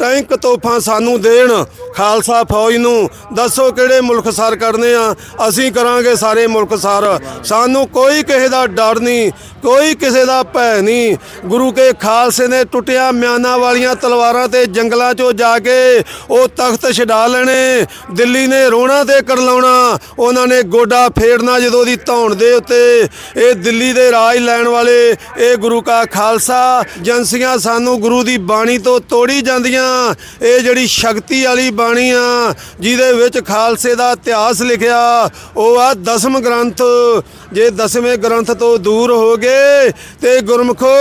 Tank ਤੋਹਫਾ ਸਾਨੂੰ ਦੇਣ। ਖਾਲਸਾ ਫੌਜ ਨੂੰ ਦੱਸੋ ਕਿਹੜੇ ਮੁਲਕ ਸਰ ਕਰਨੇ ਆ? ਅਸੀਂ ਕਰਾਂਗੇ ਸਾਰੇ ਮੁਲਕ ਸਰ। ਸਾਨੂੰ ਕੋਈ ਕਿਸੇ ਦਾ ਡਰ ਨਹੀਂ। ਕੋਈ ਕਿਸੇ ਦਾ ਭੈ ਨਹੀਂ। ਗੁਰੂ ਕੇ ਖਾਲਸੇ ਨੇ ਟੁੱਟਿਆ ਮਿਆਨਾਂ ਵਾਲੀਆਂ ਤਲਵਾਰਾਂ ਤੇ ਜੰਗਲਾਂ 'ਚੋਂ ਜਾ ਕੇ ਉਹ ਤਖਤ ਛਡਾ ਲੈਣੇ। ਦਿੱਲੀ ਨੇ ਰੋਣਾ ਤੇ ਕਰਲਾਉਣਾ। ਉਹਨਾਂ ਨੇ ਗੋਡਾ ਫੇਰਨਾ ਜਦੋਂ ਦੀ ਧੌਣ ਦੇ ਉੱਤੇ। ਇਹ ਦਿੱਲੀ ਦੇ ਰਾਜ ਲੈਣ ਵਾਲੇ, ਇਹ ਗੁਰੂ ਕਾ ਖਾਲਸਾ। ਏਜੰਸੀਆਂ ਸਾਨੂੰ ਗੁਰੂ ਦੀ ਬਾਣੀ ਤੋਂ ਤੋੜੀ ਜਾਂਦੀਆਂ। ਇਹ ਜਿਹੜੀ ਸ਼ਕਤੀ ਵਾਲੀ ਬਾਣੀ ਆ, ਜਿਹਦੇ ਵਿੱਚ ਖਾਲਸੇ ਦਾ ਇਤਿਹਾਸ ਲਿਖਿਆ, ਉਹ ਆ ਦਸਮ ਗ੍ਰੰਥ। ਜੇ ਦਸਵੇਂ ਗ੍ਰੰਥ ਤੋਂ ਦੂਰ ਹੋ ਗਏ ਤੇ ਗੁਰਮਖੋ,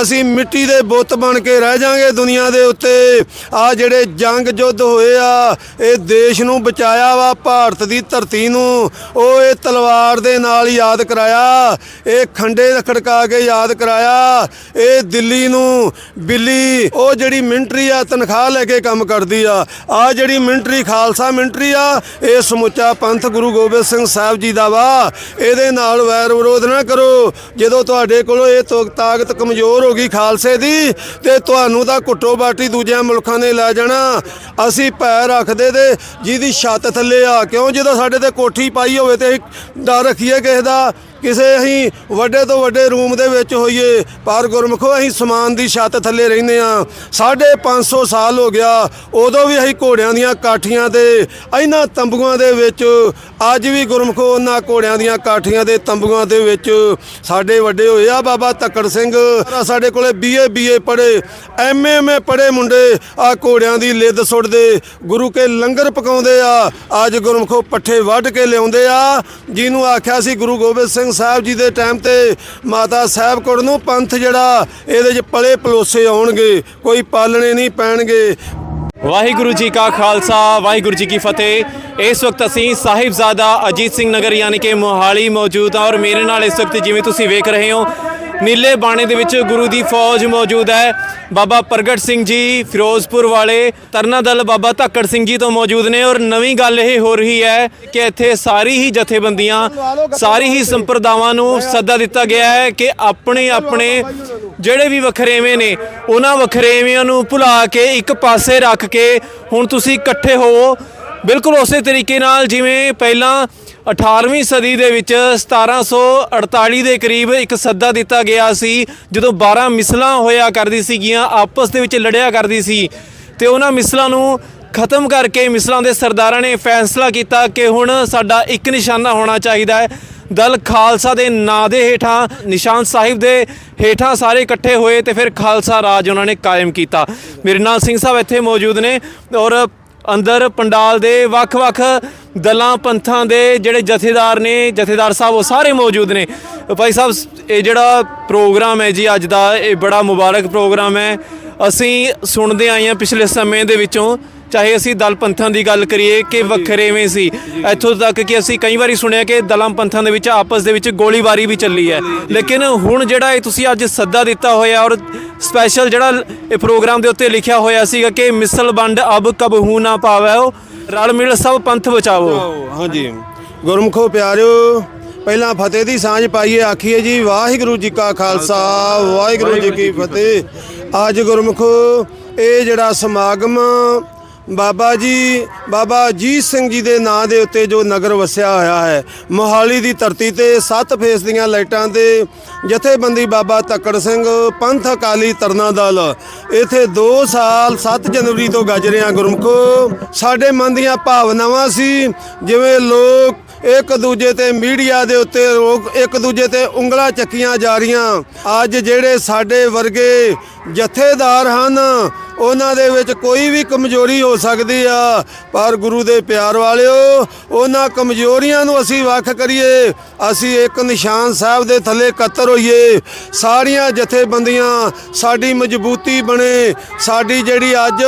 ਅਸੀਂ ਮਿੱਟੀ ਦੇ ਬੁੱਤ ਬਣ ਕੇ ਰਹਿ ਜਾਾਂਗੇ ਦੁਨੀਆ ਦੇ ਉੱਤੇ। ਆ ਜਿਹੜੇ ਜੰਗ ਯੁੱਧ ਹੋਏ ਆ, ਇਹ ਦੇਸ਼ ਨੂੰ ਬਚਾਇਆ ਵਾ, ਭਾਰਤ ਦੀ ਧਰਤੀ ਨੂੰ। ਉਹ ਇਹ ਤਲਵਾਰ ਦੇ ਨਾਲ ਯਾਦ ਕਰਾਇਆ, ਇਹ ਖੰਡੇ ਖੜਕਾ ਕੇ ਯਾਦ ਕਰਾਇਆ, ਇਹ ਦਿੱਲੀ ਨੂੰ, ਬਿੱਲੀ, ਉਹ ਜਿਹੜੀ ਮਿੰਟਰੀ ਆ, ਤਨਖਾਹ ਲੈ ਕੇ ਕੰਮ ਕਰਦੀ ਆ। ਆ ਜਿਹੜੀ ਮਿੰਟਰੀ, ਖਾਲਸਾ ਮਿੰਟਰੀ ਆ, ਇਹ ਸਮੁੱਚਾ ਪੰਥ ਗੁਰੂ ਗੋਬਿੰਦ ਸਿੰਘ ਸਾਹਿਬ ਜੀ ਦਾ ਵਾ। ਇਹਦੇ ਨਾਲ ਵੈਰ ਵਿਰੋਧ ਨਾ ਕਰੋ। ਜਦੋਂ ਤੁਹਾਡੇ ਕੋਲੋਂ ਇਹ ਤੋ- ਤਾਕਤ ਕਮਜ਼ੋਰ ਹੋ ਗਈ ਖਾਲਸੇ ਦੀ ਤੇ ਤੁਹਾਨੂੰ ਤਾਂ ਘੁੱਟੋ ਬਾਟੀ ਦੂਜਿਆਂ ਮੁਲਕਾਂ ਨੇ ਲੈ ਜਾਣਾ। ਅਸੀਂ ਪੈਰ ਰੱਖਦੇ ਤੇ ਜਿਹਦੀ ਛੱਤ ਥੱਲੇ ਆ ਕਿਉਂ? ਜਦੋਂ ਸਾਡੇ ਤੇ ਕੋਠੀ ਪਾਈ ਹੋਵੇ ਤੇ ਡਰ ਰੱਖੀਏ ਕਿਸੇ ਦਾ। ਕਿਸੇ ਅਸੀਂ ਵੱਡੇ ਤੋਂ ਵੱਡੇ ਰੂਮ ਦੇ ਵਿੱਚ ਹੋਈਏ, ਪਰ ਗੁਰਮਖੋ ਅਸੀਂ ਸਮਾਨ ਦੀ ਛੱਤ ਥੱਲੇ ਰਹਿੰਦੇ ਆ ਸਾਢੇ 500 ਸਾਲ ਹੋ ਗਿਆ, ਉਦੋਂ ਵੀ ਅਸੀਂ ਘੋੜਿਆਂ ਦੀਆਂ ਕਾਠੀਆਂ ਤੇ ਇਹਨਾਂ ਤੰਬੂਆਂ ਦੇ ਵਿੱਚ, ਅੱਜ ਵੀ ਗੁਰਮਖੋ ਉਹਨਾਂ ਘੋੜਿਆਂ ਦੀਆਂ ਕਾਠੀਆਂ ਦੇ ਤੰਬੂਆਂ ਦੇ ਵਿੱਚ ਸਾਡੇ ਵੱਡੇ ਹੋਏ। ਆ ਬਾਬਾ ਤੱਕੜ ਸਿੰਘ ਸਾਡੇ ਕੋਲੇ ਬੀਏ ਬੀਏ ਪੜੇ ਐਮਏ ਐਮਏ ਪੜੇ ਮੁੰਡੇ, ਆ ਘੋੜਿਆਂ ਦੀ ਲਿੱਦ ਸੁੱਟਦੇ, ਗੁਰੂ ਕੇ ਲੰਗਰ ਪਕਾਉਂਦੇ ਆ, ਅੱਜ ਗੁਰਮਖੋ ਪੱਠੇ ਵੱਢ ਕੇ ਲਿਆਉਂਦੇ ਆ। ਜਿਹਨੂੰ ਆਖਿਆ ਸੀ ਗੁਰੂ ਗੋਬਿੰਦ ਸਿੰਘ ਸਾਹਿਬ ਜੀ ਦੇ ਟਾਈਮ ਤੇ ਮਾਤਾ ਸਾਹਿਬ ਕੋਲ ਨੂੰ ਪੰਥ ਜਿਹੜਾ ਇਹਦੇ 'ਚ ਪਲੇ ਪਲੋਸੇ ਆਉਣਗੇ, ਕੋਈ ਪਾਲਣੇ ਨਹੀਂ ਪੈਣਗੇ। ਵਾਹਿਗੁਰੂ ਜੀ ਕਾ ਖਾਲਸਾ, ਵਾਹਿਗੁਰੂ ਜੀ ਕੀ ਫਤਿਹ। ਇਸ ਵਕਤ ਅਸੀਂ ਸਾਹਿਬਜ਼ਾਦਾ ਅਜੀਤ ਸਿੰਘ ਨਗਰ ਯਾਨੀ ਕਿ ਮੋਹਾਲੀ ਮੌਜੂਦ ਹਾਂ ਔਰ ਮੇਰੇ ਨਾਲ ਇਸ ਵਕਤ ਜਿਵੇਂ ਤੁਸੀਂ ਵੇਖ ਰਹੇ ਹੋ ਨੀਲੇ ਬਾਣੇ ਦੇ ਵਿੱਚ ਗੁਰੂ ਦੀ ਫੌਜ ਮੌਜੂਦ ਹੈ। ਬਾਬਾ ਪ੍ਰਗਟ ਸਿੰਘ ਜੀ ਫਿਰੋਜ਼ਪੁਰ ਵਾਲੇ ਤਰਨਾ ਦਲ ਬਾਬਾ ਧੱਕੜ ਸਿੰਘ ਜੀ ਤੋਂ ਮੌਜੂਦ ਨੇ ਔਰ ਨਵੀਂ ਗੱਲ ਇਹ ਹੋ ਰਹੀ ਹੈ ਕਿ ਇੱਥੇ ਸਾਰੀ ਹੀ ਜਥੇਬੰਦੀਆਂ, ਸਾਰੀ ਹੀ ਸੰਪਰਦਾਵਾਂ ਨੂੰ ਸੱਦਾ ਦਿੱਤਾ ਗਿਆ ਹੈ ਕਿ ਆਪਣੇ ਆਪਣੇ ਜਿਹੜੇ ਵੀ ਵਖਰੇਵੇਂ ਨੇ, ਉਹਨਾਂ ਵਖਰੇਵਿਆਂ ਨੂੰ ਭੁਲਾ ਕੇ ਇੱਕ ਪਾਸੇ ਰੱਖ ਕੇ ਹੁਣ ਤੁਸੀਂ ਇਕੱਠੇ ਹੋਵੋ। ਬਿਲਕੁਲ ਉਸੇ ਤਰੀਕੇ ਨਾਲ ਜਿਵੇਂ ਪਹਿਲਾਂ 18ਵੀਂ ਸਦੀ ਦੇ ਵਿੱਚ 1748 ਦੇ ਕਰੀਬ ਇੱਕ ਸੱਦਾ ਦਿੱਤਾ ਗਿਆ ਸੀ, ਜਦੋਂ 12 ਮਿਸਲਾਂ ਹੋਇਆ ਕਰਦੀ ਸੀਗੀਆਂ, ਆਪਸ ਦੇ ਵਿੱਚ ਲੜਿਆ ਕਰਦੀ ਸੀ। ਤੇ ਉਹਨਾਂ ਮਿਸਲਾਂ ਨੂੰ ਖਤਮ ਕਰਕੇ ਮਿਸਲਾਂ ਦੇ ਸਰਦਾਰਾਂ ਨੇ ਫੈਸਲਾ ਕੀਤਾ ਕਿ ਹੁਣ ਸਾਡਾ ਇੱਕ ਨਿਸ਼ਾਨਾ ਹੋਣਾ ਚਾਹੀਦਾ ਹੈ। ਦਲ ਖਾਲਸਾ ਦੇ ਨਾਂ ਦੇ ਹੇਠਾਂ, ਨਿਸ਼ਾਨ ਸਾਹਿਬ ਦੇ ਹੇਠਾਂ ਸਾਰੇ ਇਕੱਠੇ ਹੋਏ ਤੇ ਫਿਰ ਖਾਲਸਾ ਰਾਜ ਉਹਨਾਂ ਨੇ ਕਾਇਮ ਕੀਤਾ। ਮੇਰੇ ਨਾਲ ਸਿੰਘ ਸਾਹਿਬ ਇੱਥੇ ਮੌਜੂਦ ਨੇ ਔਰ ਅੰਦਰ ਪੰਡਾਲ ਦੇ ਵੱਖ-ਵੱਖ ਦਲਾਂ, ਪੰਥਾਂ ਦੇ ਜਿਹੜੇ ਜਥੇਦਾਰ ਨੇ, ਜਥੇਦਾਰ ਸਾਹਿਬ, ਉਹ ਸਾਰੇ ਮੌਜੂਦ ਨੇ। ਭਾਈ ਸਾਹਿਬ, ਇਹ ਜਿਹੜਾ ਪ੍ਰੋਗਰਾਮ ਹੈ ਜੀ ਅੱਜ ਦਾ, ਇਹ ਬੜਾ ਮੁਬਾਰਕ ਪ੍ਰੋਗਰਾਮ ਹੈ। ਅਸੀਂ ਸੁਣਦੇ ਆਏ ਹਾਂ ਪਿਛਲੇ ਸਮੇਂ ਦੇ ਵਿੱਚੋਂ ਚਾਹੇ ਅਸੀਂ ਦਲ ਪੰਥਾਂ ਦੀ ਗੱਲ ਕਰੀਏ ਕਿ ਵੱਖਰੇਵੇਂ ਸੀ। ਇੱਥੋਂ ਤੱਕ ਕਿ ਅਸੀਂ ਕਈ ਵਾਰੀ ਸੁਣਿਆ ਕਿ ਦਲਾਂ ਪੰਥਾਂ ਦੇ ਵਿੱਚ ਆਪਸ ਦੇ ਵਿੱਚ ਗੋਲੀਬਾਰੀ ਵੀ ਚੱਲੀ ਹੈ। ਲੇਕਿਨ ਹੁਣ ਜਿਹੜਾ ਇਹ ਤੁਸੀਂ ਅੱਜ ਸੱਦਾ ਦਿੱਤਾ ਹੋਇਆ ਔਰ ਸਪੈਸ਼ਲ ਜਿਹੜਾ ਇਹ ਪ੍ਰੋਗਰਾਮ ਦੇ ਉੱਤੇ ਲਿਖਿਆ ਹੋਇਆ ਸੀਗਾ ਕਿ ਮਿਸਲ ਵੰਡ ਅਬ ਕਬਹੂ ਨਾ ਪਾਵੋ ਰਲ ਮਿਲ ਸਭ ਪੰਥ ਬਚਾਵੋ। ਹਾਂਜੀ। ਗੁਰਮਖੋ ਪਿਆਰਿਓ ਪਹਿਲਾਂ ਫਤਿਹ ਦੀ ਸਾਂਝ ਪਾਈਏ ਆਖੀਏ ਜੀ ਵਾਹਿਗੁਰੂ ਜੀ ਕਾ ਖਾਲਸਾ ਵਾਹਿਗੁਰੂ ਜੀ ਕੀ ਫਤਿਹ। ਅੱਜ ਗੁਰਮਖੋ ਇਹ ਜਿਹੜਾ ਸਮਾਗਮ ਬਾਬਾ ਜੀ, ਬਾਬਾ ਅਜੀਤ ਸਿੰਘ ਜੀ ਦੇ ਨਾਂ ਦੇ ਉੱਤੇ ਜੋ ਨਗਰ ਵਸਿਆ ਹੋਇਆ ਹੈ, ਮੋਹਾਲੀ ਦੀ ਧਰਤੀ ਤੇ ਸੱਤ ਫੇਸ ਦੀਆਂ ਲਾਈਟਾਂ ਤੇ ਜਥੇਬੰਦੀ ਬਾਬਾ ਤੱਕੜ ਸਿੰਘ, ਪੰਥ ਅਕਾਲੀ ਤਰਨਾ ਦਲ। ਇਥੇ 2 ਸਾਲ 7 ਜਨਵਰੀ ਤੋਂ ਗੱਜ ਰਿਹਾ ਗੁਰਮਖੋ। ਸਾਡੇ ਮਨ ਦੀਆਂ ਭਾਵਨਾਵਾਂ ਸੀ, ਜਿਵੇਂ ਲੋਕ ਇੱਕ ਦੂਜੇ ਤੇ ਮੀਡੀਆ ਦੇ ਉੱਤੇ ਲੋਕ ਇੱਕ ਦੂਜੇ ਤੇ ਉਂਗਲਾਂ ਚੱਕੀਆਂ ਜਾ ਰਹੀਆਂ। ਅੱਜ ਜਿਹੜੇ ਸਾਡੇ ਵਰਗੇ ਜਥੇਦਾਰ ਹਨ ਉਹਨਾਂ ਦੇ ਵਿੱਚ ਕੋਈ ਵੀ ਕਮਜ਼ੋਰੀ ਹੋ ਸਕਦੀ ਆ। ਪਰ ਗੁਰੂ ਦੇ ਪਿਆਰ ਵਾਲਿਓ, ਉਹਨਾਂ ਕਮਜ਼ੋਰੀਆਂ ਨੂੰ ਅਸੀਂ ਵੱਖ ਕਰੀਏ। ਅਸੀਂ ਇੱਕ ਨਿਸ਼ਾਨ ਸਾਹਿਬ ਦੇ ਥੱਲੇ ਇਕੱਤਰ ਹੋਈਏ। ਸਾਰੀਆਂ ਜਥੇਬੰਦੀਆਂ ਸਾਡੀ ਮਜ਼ਬੂਤੀ ਬਣੇ। ਸਾਡੀ ਜਿਹੜੀ ਅੱਜ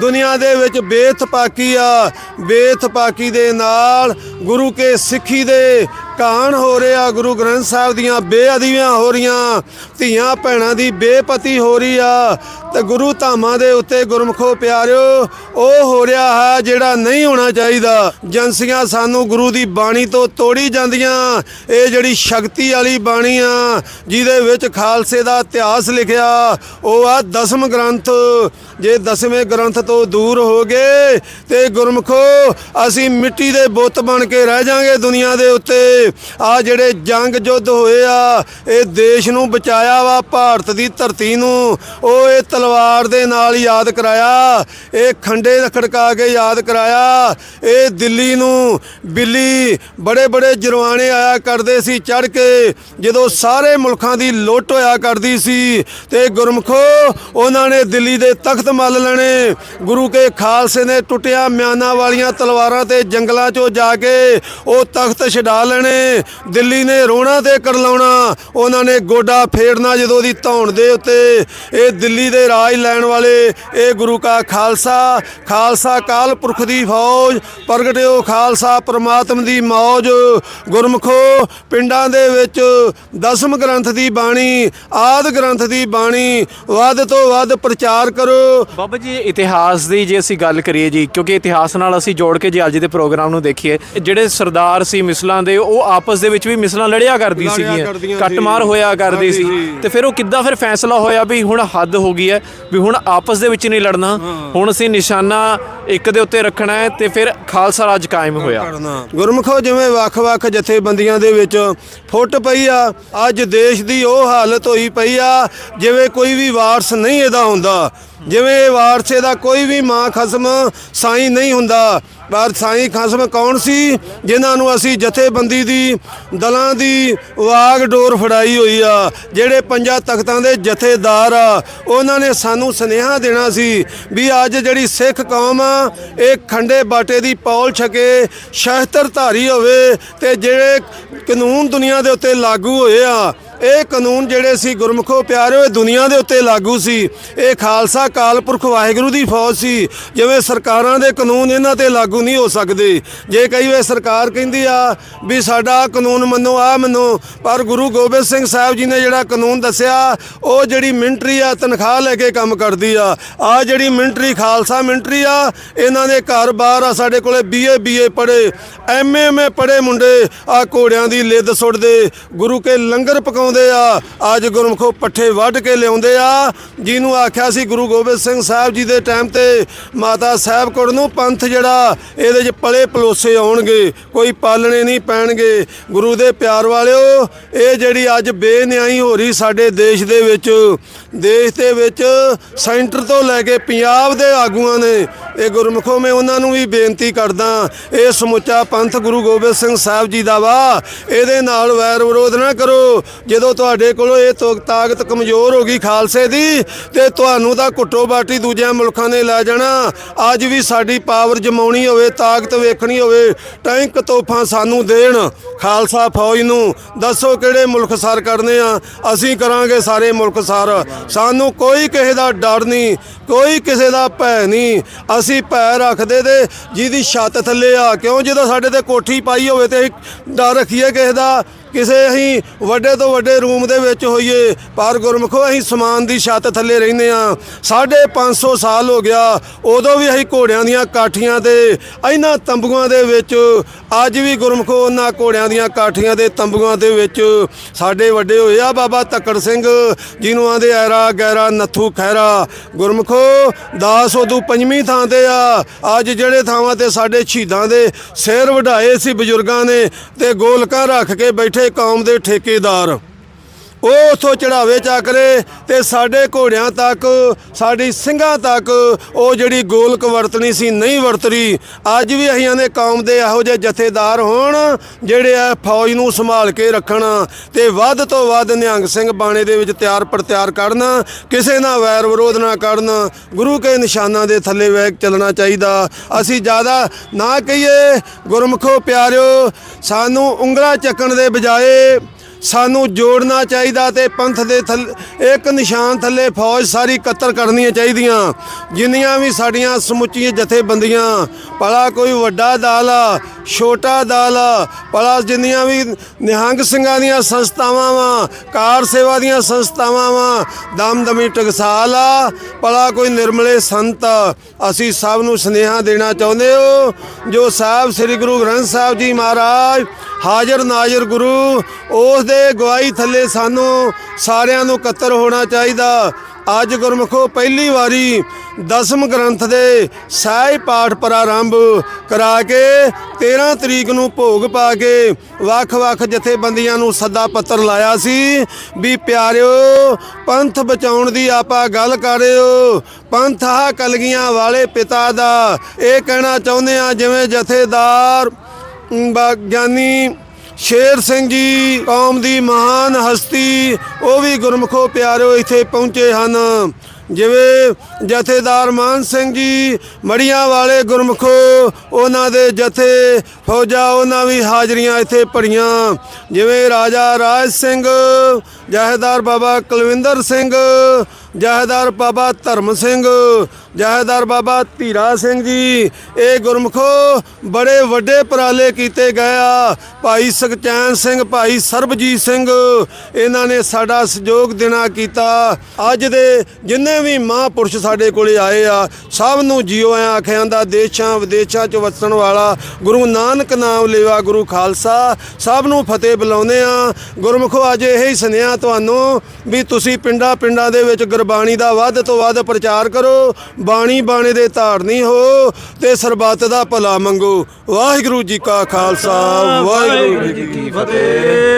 ਦੁਨੀਆ ਦੇ ਵਿੱਚ ਬੇਥਪਾਕੀ ਆ। ਬੇਥਪਾਕੀ ਦੇ ਨਾਲ ਗੁਰੂ ਕੇ ਸਿੱਖੀ ਦੇ ਕਾਣ ਹੋ ਰਿਹਾ ਗੁਰੂ ਗ੍ਰੰਥ ਸਾਹਿਬ ਦੀਆਂ ਬੇਅਦਬੀਆਂ ਹੋ ਰਹੀਆਂ। ਧੀਆਂ ਭੈਣਾਂ ਦੀ ਬੇਪਤੀ ਹੋ ਰਹੀ ਆ। ਤੇ ਗੁਰੂ ਧਾਮਾਂ ਦੇ ਉੱਤੇ ਗੁਰਮਖੋ ਪਿਆਰਿਓ, ਉਹ ਹੋ ਰਿਹਾ ਹੈ ਜਿਹੜਾ ਨਹੀਂ ਹੋਣਾ ਚਾਹੀਦਾ। ਜੰਸੀਆਂ ਸਾਨੂੰ ਗੁਰੂ ਦੀ ਬਾਣੀ ਤੋਂ ਤੋੜੀ ਜਾਂਦੀਆਂ। ਇਹ ਜਿਹੜੀ ਸ਼ਕਤੀ ਵਾਲੀ ਬਾਣੀ ਆ, ਜਿਹਦੇ ਵਿੱਚ ਖਾਲਸੇ ਦਾ ਇਤਿਹਾਸ ਲਿਖਿਆ, ਉਹ ਆ ਦਸਮ ਗ੍ਰੰਥ। ਜੇ ਦਸਵੇਂ ਗ੍ਰੰਥ ਤੋਂ ਦੂਰ ਹੋ ਗਏ ਤੇ ਗੁਰਮਖੋ, ਅਸੀਂ ਮਿੱਟੀ ਦੇ ਬੁੱਤ ਬਣ ਕੇ ਰਹਿ ਜਾਾਂਗੇ ਦੁਨੀਆ ਦੇ ਉੱਤੇ। ਆ ਜਿਹੜੇ ਜੰਗ ਯੁੱਧ ਹੋਏ ਆ, ਇਹ ਦੇਸ਼ ਨੂੰ ਬਚਾਇਆ ਵਾ, ਭਾਰਤ ਦੀ ਧਰਤੀ ਨੂੰ। ਉਹ ਇਹ ਤਲਵਾਰ ਦੇ ਨਾਲ ਯਾਦ ਕਰਾਇਆ, ਇਹ ਖੰਡੇ ਖੜਕਾ ਕੇ ਯਾਦ ਕਰਾਇਆ, ਇਹ ਦਿੱਲੀ ਨੂੰ ਬਿੱਲੀ ਬੜੇ ਬੜੇ ਜਰਵਾਣੇ ਆਇਆ ਕਰਦੇ ਸੀ ਚੜ ਕੇ ਜਦੋਂ ਸਾਰੇ ਮੁਲਕਾਂ ਦੀ ਲੁੱਟ ਹੋਇਆ ਕਰਦੀ ਸੀ ਤੇ ਗੁਰਮਖੋ, ਉਹਨਾਂ ਨੇ ਦਿੱਲੀ ਦੇ ਤਖਤ ਮੱਲ ਲੈਣੇ ਗੁਰੂ ਕੇ ਖਾਲਸੇ ਨੇ ਟੁੱਟਿਆਂ ਮਿਆਨਾਂ ਵਾਲੀਆਂ ਤਲਵਾਰਾਂ ਤੇ ਜੰਗਲਾਂ 'ਚੋਂ ਜਾ ਕੇ ਉਹ ਤਖਤ ਛਡਾ ਲੈਣੇ, ਦਿੱਲੀ ਨੇ ਰੋਣਾ ਤੇ ਕਰਲਾਉਣਾ, ਉਹਨਾਂ ਨੇ ਗੋਡਾ ਫੇੜਨਾ ਜਦੋਂ ਦੀ ਧੌਣ ਦੇ ਉੱਤੇ। ਇਹ ਦਿੱਲੀ ਦੇ ਰਾਜ ਲੈਣ ਵਾਲੇ, ਇਹ ਗੁਰੂ ਕਾ ਖਾਲਸਾ ਖਾਲਸਾ ਕਾਲ ਪੁਰਖ ਦੀ ਫੌਜ, ਪ੍ਰਗਟਿਓ ਖਾਲਸਾ ਪ੍ਰਮਾਤਮ ਦੀ ਮੌਜ। ਗੁਰਮਖੋ, ਪਿੰਡਾਂ ਦੇ ਵਿੱਚ ਦਸਮ ਗ੍ਰੰਥ ਦੀ ਬਾਣੀ, ਆਦ ਗ੍ਰੰਥ ਦੀ ਬਾਣੀ, ਵੱਧ ਤੋਂ ਵੱਧ ਪ੍ਰਚਾਰ ਕਰੋ। ਬਾਬਾ ਜੀ ਇਤਿਹਾਸ ਦੀ ਜੇ ਅਸੀਂ ਗੱਲ ਕਰੀਏ ਜੀ ਕਿਉਂਕਿ ਇਤਿਹਾਸ ਨਾਲ ਅਸੀਂ ਜੋੜ ਕੇ ਜੇ ਅੱਜ ਦੇ ਪ੍ਰੋਗਰਾਮ ਨੂੰ ਦੇਖੀਏ ਜਿਹੜੇ ਸਰਦਾਰ ਸੀ ਮਿਸਲਾਂ ਦੇ ਉਹ ਆਪਸ ਦੇ ਵਿੱਚ ਵੀ ਮਿਸਲਾਂ ਲੜਿਆ ਕਰਦੀ ਸੀਗੀਆਂ ਕੱਟਮਾਰ। ਹੋਇਆ ਕਰਦੀ ਸੀ। ਤੇ ਫਿਰ ਉਹ ਕਿੱਦਾਂ ਫਿਰ ਫੈਸਲਾ ਹੋਇਆ ਵੀ ਹੁਣ ਹੱਦ ਹੋ ਗਈ ਹੈ ਵੀ ਹੁਣ ਆਪਸ ਦੇ ਵਿੱਚ ਨਹੀਂ ਲੜਨਾ ਹੁਣ ਅਸੀਂ ਨਿਸ਼ਾਨਾ ਇੱਕ ਦੇ ਉੱਤੇ ਰੱਖਣਾ ਹੈ ਤੇ ਫਿਰ ਖਾਲਸਾ ਰਾਜ ਕਾਇਮ ਹੋਇਆ। ਗੁਰਮਖੋ ਜਿਵੇਂ ਵੱਖ-ਵੱਖ ਜਥੇਬੰਦੀਆਂ ਦੇ ਵਿੱਚ ਫੁੱਟ ਪਈ ਆ ਅੱਜ ਦੇਸ਼ ਦੀ ਉਹ ਹਾਲਤ ਹੋਈ ਪਈ ਆ ਜਿਵੇਂ ਕੋਈ ਵੀ ਵਾਰਸ ਨਹੀਂ ਇਹਦਾ ਹੁੰਦਾ। ਜਿਵੇਂ ਵਾਰਸੇ ਦਾ ਕੋਈ ਵੀ ਮਾਂ ਖਸਮ ਸਾਈਂ ਨਹੀਂ ਹੁੰਦਾ, ਪਰ ਸਾਈਂ ਖਸਮ ਕੌਣ ਸੀ? ਜਿਨ੍ਹਾਂ ਨੂੰ ਅਸੀਂ ਜਥੇਬੰਦੀ ਦੀ ਦਲਾਂ ਦੀ ਵਾਗ ਡੋਰ ਫੜਾਈ ਹੋਈ ਆ, ਜਿਹੜੇ ਪੰਜਾਂ ਤਖਤਾਂ ਦੇ ਜਥੇਦਾਰ ਆ, ਉਹਨਾਂ ਨੇ ਸਾਨੂੰ ਸੁਨੇਹਾ ਦੇਣਾ ਸੀ ਵੀ ਅੱਜ ਜਿਹੜੀ ਸਿੱਖ ਕੌਮ ਆ, ਇਹ ਖੰਡੇ ਬਾਟੇ ਦੀ ਪੌਲ ਛਕੇ ਸ਼ਸਤਰ ਧਾਰੀ ਹੋਵੇ ਤੇ ਜਿਹੜੇ ਕਾਨੂੰਨ ਦੁਨੀਆ ਦੇ ਉੱਤੇ ਲਾਗੂ ਹੋਏ ਆ ਇਹ ਕਾਨੂੰਨ ਜਿਹੜੇ ਸੀ ਗੁਰਮਖੋ ਪਿਆਰਿਓ, ਇਹ ਦੁਨੀਆ ਦੇ ਉੱਤੇ ਲਾਗੂ ਸੀ। ਇਹ ਖਾਲਸਾ ਕਾਲਪੁਰਖ ਵਾਹਿਗੁਰੂ ਦੀ ਫੌਜ ਸੀ। ਜਿਵੇਂ ਸਰਕਾਰਾਂ ਦੇ ਕਾਨੂੰਨ ਇਹਨਾਂ ਤੇ ਲਾਗੂ ਨਹੀਂ ਹੋ ਸਕਦੇ। ਜੇ ਕਈ ਵੇ ਸਰਕਾਰ ਕਹਿੰਦੀ ਆ ਵੀ ਸਾਡਾ ਕਾਨੂੰਨ ਮੰਨੋ ਆ ਮੰਨੋ, ਪਰ ਗੁਰੂ ਗੋਬਿੰਦ ਸਿੰਘ ਸਾਹਿਬ ਜੀ ਨੇ ਜਿਹੜਾ ਕਾਨੂੰਨ ਦੱਸਿਆ, ਉਹ ਜਿਹੜੀ ਮਿੰਟਰੀ ਆ, ਤਨਖਾਹ ਲੈ ਕੇ ਕੰਮ ਕਰਦੀ ਆ। ਆ ਜਿਹੜੀ ਮਿੰਟਰੀ, ਖਾਲਸਾ ਮਿੰਟਰੀ ਆ, ਇਹਨਾਂ ਦੇ ਘਰ ਬਾਹਰ ਆ, ਸਾਡੇ ਕੋਲੇ ਬੀਏ ਬੀਏ ਪੜੇ ਐਮਏ ਐਮਏ ਪੜੇ ਮੁੰਡੇ ਆ ਘੋੜਿਆਂ ਦੀ ਲਿੱਦ ਸੁੱਟਦੇ, ਗੁਰੂ ਕੇ ਲੰਗਰ ਪਕਾਉਂਦੇ ਆ। ਅੱਜ ਗੁਰਮਖੋ ਪੱਠੇ ਵੱਢ ਕੇ ਲਿਆਉਂਦੇ ਆ। ਜਿਹਨੂੰ ਆਖਿਆ ਸੀ ਗੁਰੂ ਗੋਬਿੰਦ ਸਿੰਘ ਸਾਹਿਬ ਜੀ ਦੇ ਟਾਈਮ ਤੇ ਮਾਤਾ ਸਾਹਿਬ ਕੋਲ ਨੂੰ ਪੰਥ ਜਿਹੜਾ, ਇਹਦੇ 'ਚ ਪਲੇ ਪਲੋਸੇ ਆਉਣਗੇ, ਕੋਈ ਪਾਲਣੇ ਨਹੀਂ ਪੈਣਗੇ। ਗੁਰੂ ਦੇ ਪਿਆਰ ਵਾਲਿਓ, ਇਹ ਜਿਹੜੀ ਅੱਜ ਬੇਨਿਆਈ ਹੋ ਰਹੀ ਸਾਡੇ ਦੇਸ਼ ਦੇ ਵਿੱਚ ਦੇਸ਼ ਦੇ ਵਿੱਚ ਸੈਂਟਰ ਤੋਂ ਲੈ ਕੇ ਪੰਜਾਬ ਦੇ ਆਗੂਆਂ ਨੇ ਇਹ ਗੁਰਮੁਖੋ ਮੈਂ ਉਹਨਾਂ ਨੂੰ ਵੀ ਬੇਨਤੀ ਕਰਦਾ ਇਹ ਸਮੁੱਚਾ ਪੰਥ ਗੁਰੂ ਗੋਬਿੰਦ ਸਿੰਘ ਸਾਹਿਬ ਜੀ ਦਾ ਵਾ। ਇਹਦੇ ਨਾਲ ਵੈਰ ਵਿਰੋਧ ਨਾ ਕਰੋ। ਜਦੋਂ ਤੁਹਾਡੇ ਕੋਲੋਂ ਇਹ ਤੋ- ਤਾਕਤ ਕਮਜ਼ੋਰ ਹੋ ਗਈ ਖਾਲਸੇ ਦੀ, ਤੇ ਤੁਹਾਨੂੰ ਤਾਂ ਘੁੱਟੋ ਬਾਟੀ ਦੂਜਿਆਂ ਮੁਲਕਾਂ ਨੇ ਲੈ ਜਾਣਾ। ਅੱਜ ਵੀ ਸਾਡੀ ਪਾਵਰ ਜਮਾਉਣੀ ਹੋਵੇ, ਤਾਕਤ ਵੇਖਣੀ ਹੋਵੇ, ਟੈਂਕ ਤੋਫਾਂ ਸਾਨੂੰ ਦੇਣ। ਖਾਲਸਾ ਫੌਜ ਨੂੰ ਦੱਸੋ ਕਿਹੜੇ ਮੁਲਕ ਸਰ ਕਰਨੇ ਆ? ਅਸੀਂ ਕਰਾਂਗੇ ਸਾਰੇ ਮੁਲਕ ਸਰ। ਸਾਨੂੰ ਕੋਈ ਕਿਸੇ ਦਾ ਡਰ ਨਹੀਂ, ਕੋਈ ਕਿਸੇ ਦਾ ਭੈ ਨਹੀਂ। ਅਸੀਂ ਭੈ ਰੱਖਦੇ ਤੇ ਜਿਹਦੀ ਛੱਤ ਥੱਲੇ ਆ ਕਿਉਂ? ਜਦੋਂ ਸਾਡੇ ਤੇ ਕੋਠੀ ਪਾਈ ਹੋਵੇ ਤੇ ਡਰ ਰੱਖੀਏ ਕਿਸੇ ਦਾ। ਕਿਸੇ ਅਸੀਂ ਵੱਡੇ ਤੋਂ ਵੱਡੇ ਰੂਮ ਦੇ ਵਿੱਚ ਹੋਈਏ, ਪਰ ਗੁਰਮਖੋ ਅਸੀਂ ਸਮਾਨ ਦੀ ਛੱਤ ਥੱਲੇ ਰਹਿੰਦੇ ਆ ਸਾਢੇ 500 ਸਾਲ ਹੋ ਗਿਆ, ਉਦੋਂ ਵੀ ਅਸੀਂ ਘੋੜਿਆਂ ਦੀਆਂ ਕਾਠੀਆਂ ਤੇ ਇਹਨਾਂ ਤੰਬੂਆਂ ਦੇ ਵਿੱਚ, ਅੱਜ ਵੀ ਗੁਰਮਖੋ ਉਹਨਾਂ ਘੋੜਿਆਂ ਦੀਆਂ ਕਾਠੀਆਂ ਦੇ ਤੰਬੂਆਂ ਦੇ ਵਿੱਚ ਸਾਡੇ ਵੱਡੇ ਹੋਏ ਆ ਬਾਬਾ ਤੱਕੜ ਸਿੰਘ, ਜਿਹਨੂੰ ਆਂਦੇ ਐਰਾ ਗੈਰਾ ਨੱਥੂ ਖੈਰਾ। ਗੁਰਮਖੋ, ਦਾਸ ਉਦੋਂ ਪੰਜਵੀਂ ਥਾਂ ਤੇ ਆ, ਅੱਜ ਜਿਹੜੇ ਥਾਵਾਂ ਤੇ ਸਾਡੇ ਸ਼ਹੀਦਾਂ ਦੇ ਸਿਰ ਵਢਾਏ ਸੀ ਬਜ਼ੁਰਗਾਂ ਨੇ, ਤੇ ਗੋਲਕਾਂ ਰੱਖ ਕੇ ਬੈਠੇ ਕੌਮ ਦੇ ਠੇਕੇਦਾਰ ਉਹ ਉਥੋਂ ਚੜਾਵੇ ਚੱਕਰੇ ਤੇ ਸਾਡੇ ਘੋੜਿਆਂ ਤੱਕ, ਸਾਡੀ ਸਿੰਘਾਂ ਤੱਕ ਉਹ ਜਿਹੜੀ ਗੋਲਕ ਵਰਤਣੀ ਸੀ, ਨਹੀਂ ਵਰਤਰੀ। ਅੱਜ ਵੀ ਅਸੀਂ ਨੇ ਕੌਮ ਦੇ ਇਹੋ ਜਿਹੇ ਜਥੇਦਾਰ ਹੋਣ, ਜਿਹੜੇ ਆ ਫੌਜ ਨੂੰ ਸੰਭਾਲ ਕੇ ਰੱਖਣ ਤੇ ਵੱਧ ਤੋਂ ਵੱਧ ਨਿਹੰਗ ਸਿੰਘ ਬਾਣੇ ਦੇ ਵਿੱਚ ਤਿਆਰ ਪ੍ਰਤਿਆਰ ਕਰਨ, ਕਿਸੇ ਨਾਲ ਵੈਰ ਵਿਰੋਧ ਨਾ ਕਰਨ, ਗੁਰੂ ਕੇ ਨਿਸ਼ਾਨਾਂ ਦੇ ਥੱਲੇ ਵੈਗ ਚੱਲਣਾ ਚਾਹੀਦਾ। ਅਸੀਂ ਜ਼ਿਆਦਾ ਨਾ ਕਹੀਏ, ਗੁਰਮਖੋ ਪਿਆਰਿਓ, ਸਾਨੂੰ ਉਂਗਲਾਂ ਚੱਕਣ ਦੇ ਬਜਾਏ ਸਾਨੂੰ ਜੋੜਨਾ ਚਾਹੀਦਾ ਤੇ ਪੰਥ ਦੇ ਥੱਲੇ ਇੱਕ ਨਿਸ਼ਾਨ ਥੱਲੇ ਫੌਜ ਸਾਰੀ ਇਕੱਤਰ ਕਰਨੀਆਂ ਚਾਹੀਦੀਆਂ ਜਿੰਨੀਆਂ ਵੀ ਸਾਡੀਆਂ ਸਮੁੱਚੀਆਂ ਜਥੇਬੰਦੀਆਂ, ਭਲਾ ਕੋਈ ਵੱਡਾ ਦਲ ਆ, ਛੋਟਾ ਦਲ ਆ, ਭਲਾ ਜਿੰਨੀਆਂ ਵੀ ਨਿਹੰਗ ਸਿੰਘਾਂ ਦੀਆਂ ਸੰਸਥਾਵਾਂ ਵਾ, ਕਾਰ ਸੇਵਾ ਦੀਆਂ ਸੰਸਥਾਵਾਂ ਵਾ, ਦਮਦਮੀ ਟਕਸਾਲ ਆ, ਭਲਾ ਕੋਈ ਨਿਰਮਲੇ ਸੰਤ ਆ। ਅਸੀਂ ਸਭ ਨੂੰ ਸੁਨੇਹਾ ਦੇਣਾ ਚਾਹੁੰਦੇ ਹੋ, ਜੋ ਸਾਹਿਬ ਸ੍ਰੀ ਗੁਰੂ ਗ੍ਰੰਥ ਸਾਹਿਬ ਜੀ ਮਹਾਰਾਜ ਹਾਜ਼ਰ ਨਾਜ਼ਰ ਗੁਰੂ, ਉਸ ਦੇ ਗਵਾਹੀ ਥੱਲੇ ਸਾਨੂੰ ਸਾਰਿਆਂ ਨੂੰ ਇਕੱਤਰ ਹੋਣਾ ਚਾਹੀਦਾ। ਅੱਜ ਗੁਰਮੁਖੋ ਪਹਿਲੀ ਵਾਰੀ ਦਸਮ ਗ੍ਰੰਥ ਦੇ ਸਹਿ ਪਾਠ ਪ੍ਰਾਰੰਭ ਕਰਾ ਕੇ 13 ਤਰੀਕ ਨੂੰ ਭੋਗ ਪਾ ਕੇ ਵੱਖ-ਵੱਖ ਜਥੇਬੰਦੀਆਂ ਨੂੰ ਸੱਦਾ ਪੱਤਰ ਲਾਇਆ ਸੀ ਵੀ ਪਿਆਰਿਓ, ਪੰਥ ਬਚਾਉਣ ਦੀ ਆਪਾਂ ਗੱਲ ਕਰ ਰਹੇ ਹੋ। ਪੰਥ ਆ ਕਲਗੀਆਂ ਵਾਲੇ ਪਿਤਾ ਦਾ ਇਹ ਕਹਿਣਾ ਚਾਹੁੰਦੇ ਆ ਜਿਵੇਂ ਜਥੇਦਾਰ ਗਿਆਨੀ ਸ਼ੇਰ ਸਿੰਘ ਜੀ, ਕੌਮ ਦੀ ਮਹਾਨ ਹਸਤੀ, ਉਹ ਵੀ ਗੁਰਮਖੋ ਪਿਆਰਿਓ ਇੱਥੇ ਪਹੁੰਚੇ ਹਨ। ਜਿਵੇਂ ਜਥੇਦਾਰ ਮਾਨ ਸਿੰਘ ਜੀ, ਮੜੀਆਂ ਵਾਲੇ ਗੁਰਮਖੋ, ਉਹਨਾਂ ਦੇ ਜਥੇ ਫੌਜਾ ਉਹਨਾਂ ਵੀ ਹਾਜ਼ਰੀਆਂ ਇੱਥੇ ਭਰੀਆਂ। ਜਿਵੇਂ ਰਾਜਾ ਰਾਜ ਸਿੰਘ ਜਹੇਦਾਰ ਬਾਬਾ ਕੁਲਵਿੰਦਰ ਸਿੰਘ, ਜਹੇਦਾਰ ਬਾਬਾ ਧਰਮ ਸਿੰਘ, ਜਹੇਦਾਰ ਬਾਬਾ ਧੀਰਾ ਸਿੰਘ ਜੀ, ਇਹ ਗੁਰਮਖੋ ਬੜੇ ਵੱਡੇ ਪਰਾਲੇ ਕੀਤੇ ਗਏ ਆ। ਭਾਈ ਸੁਖਚੈਨ ਸਿੰਘ, ਭਾਈ ਸਰਬਜੀਤ ਸਿੰਘ, ਇਹਨਾਂ ਨੇ ਸਾਡਾ ਸਹਿਯੋਗ ਦੇਣਾ ਕੀਤਾ। ਅੱਜ ਦੇ ਜਿੰਨੇ ਵੀ ਮਹਾਂਪੁਰਸ਼ ਸਾਡੇ ਕੋਲੇ ਆਏ ਆ, ਸਭ ਨੂੰ ਜੀਓ ਆ ਆਖਿਆਂ ਦਾ, ਦੇਸ਼ਾਂ ਵਿਦੇਸ਼ਾਂ 'ਚ ਵਸਣ ਵਾਲਾ ਗੁਰੂ ਨਾਨਕ ਨਾਮ ਲੇਵਾ ਗੁਰੂ ਖਾਲਸਾ, ਸਭ ਨੂੰ ਫਤਿਹ ਬੁਲਾਉਂਦੇ ਆ। ਗੁਰਮੁਖੋ ਅੱਜ ਇਹੀ ਸੁਨੇਹਾ ਤੁਹਾਨੂੰ ਵੀ ਤੁਸੀਂ ਪਿੰਡਾਂ ਪਿੰਡਾਂ ਦੇ ਵਿੱਚ ਗੁਰਬਾਣੀ ਦਾ ਵੱਧ ਤੋਂ ਵੱਧ ਪ੍ਰਚਾਰ ਕਰੋ ਬਾਣੀ ਬਾਣੇ ਦੇ ਧਾਰਨੀ ਹੋ ਤੇ ਸਰਬੱਤ ਦਾ ਭਲਾ ਮੰਗੋ। ਵਾਹਿਗੁਰੂ ਜੀ ਕਾ ਖਾਲਸਾ ਵਾਹਿਗੁਰੂ ਜੀ ਕੀ ਫਤਿਹ।